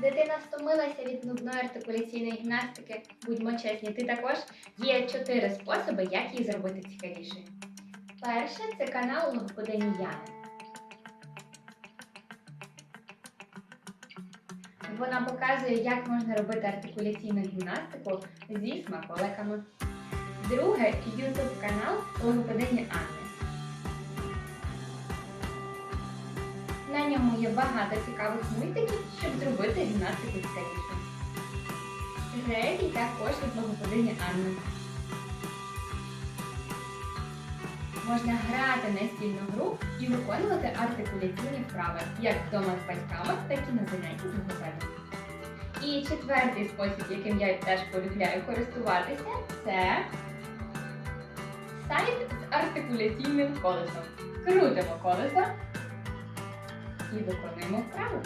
Дитина стомилася від нудної артикуляційної гімнастики. Будьмо чесні, ти також є чотири способи, як її зробити цікавішою. Перше це канал логопедині Яни. Вона показує, як можна робити артикуляційну гімнастику зі смаколиками. Друге YouTube канал логопедині Анни. На ньому є багато цікавих мультиків, щоб зробити гімнастику цікавішою. Третій також від логопедині Анни. Можна грати настільну гру і виконувати артикуляційні вправи, як вдома з батьками, так і на занятті з логопедом. І четвертий спосіб, яким я теж полюбляю користуватися, це сайт з артикуляційним колесом. Крутимо колесо і виконуємо вправу.